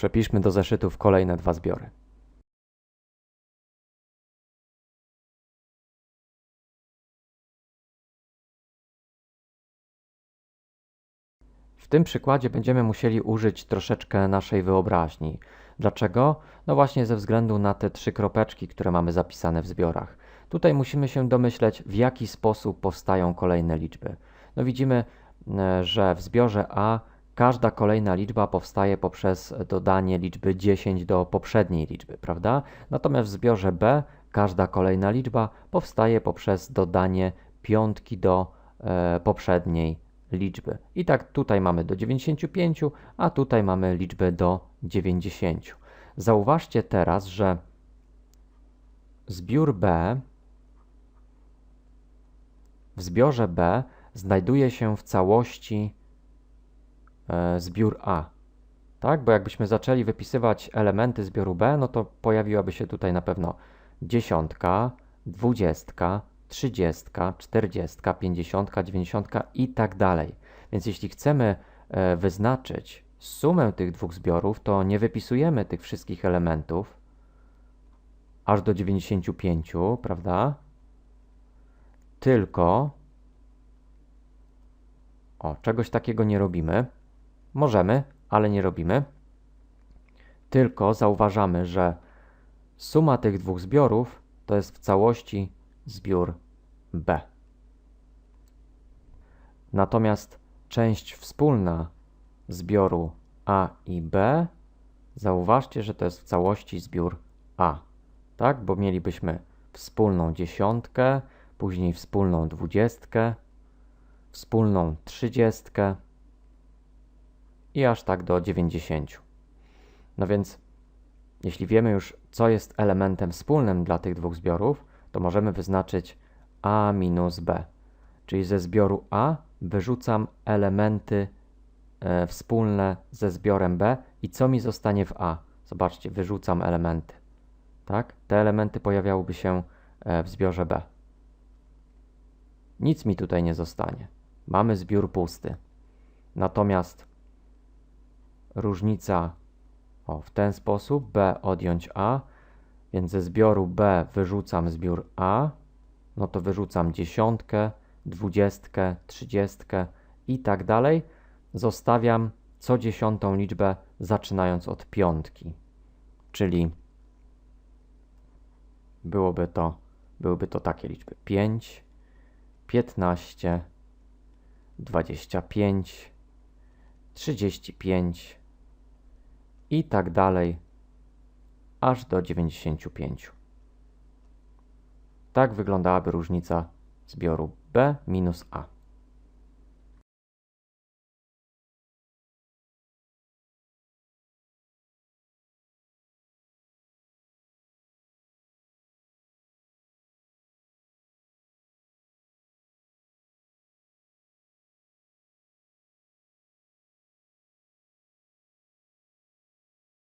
Przepiszmy do zeszytów kolejne dwa zbiory. W tym przykładzie będziemy musieli użyć troszeczkę naszej wyobraźni. Dlaczego? No właśnie ze względu na te trzy kropeczki, które mamy zapisane w zbiorach. Tutaj musimy się domyśleć, w jaki sposób powstają kolejne liczby. No widzimy, e, że w zbiorze A każda kolejna liczba powstaje poprzez dodanie liczby 10 do poprzedniej liczby, prawda? Natomiast w zbiorze B każda kolejna liczba powstaje poprzez dodanie piątki do e, poprzedniej liczby. I tak tutaj mamy do 95, a tutaj mamy liczbę do 90. Zauważcie teraz, że zbiór B w zbiorze B znajduje się w całości zbiór A. Tak? Bo jakbyśmy zaczęli wypisywać elementy zbioru B, no to pojawiłaby się tutaj na pewno dziesiątka, dwudziestka, trzydziestka, czterdziestka, pięćdziesiątka, dziewięćdziesiątka i tak dalej. Więc jeśli chcemy e, wyznaczyć sumę tych dwóch zbiorów, to nie wypisujemy tych wszystkich elementów aż do 95, prawda? Tylko o, czegoś takiego nie robimy. Możemy, ale nie robimy. Tylko zauważamy, że suma tych dwóch zbiorów to jest w całości zbiór B. Natomiast część wspólna zbioru A i B, zauważcie, że to jest w całości zbiór A. Tak, bo mielibyśmy wspólną dziesiątkę, później wspólną dwudziestkę, wspólną trzydziestkę i aż tak do 90. No więc, jeśli wiemy już, co jest elementem wspólnym dla tych dwóch zbiorów, to możemy wyznaczyć A minus B. Czyli ze zbioru A wyrzucam elementy e, wspólne ze zbiorem B i co mi zostanie w A? Zobaczcie, wyrzucam elementy. Tak? Te elementy pojawiałyby się e, w zbiorze B. Nic mi tutaj nie zostanie. Mamy zbiór pusty. Natomiast różnica o, w ten sposób B odjąć A, więc ze zbioru B wyrzucam zbiór A, no to wyrzucam dziesiątkę, dwudziestkę, trzydziestkę i tak dalej. Zostawiam co dziesiątą liczbę zaczynając od piątki, czyli byłoby to, byłyby to takie liczby 5, 15, 25, 35 i tak dalej, aż do 95. Tak wyglądałaby różnica zbioru B minus A.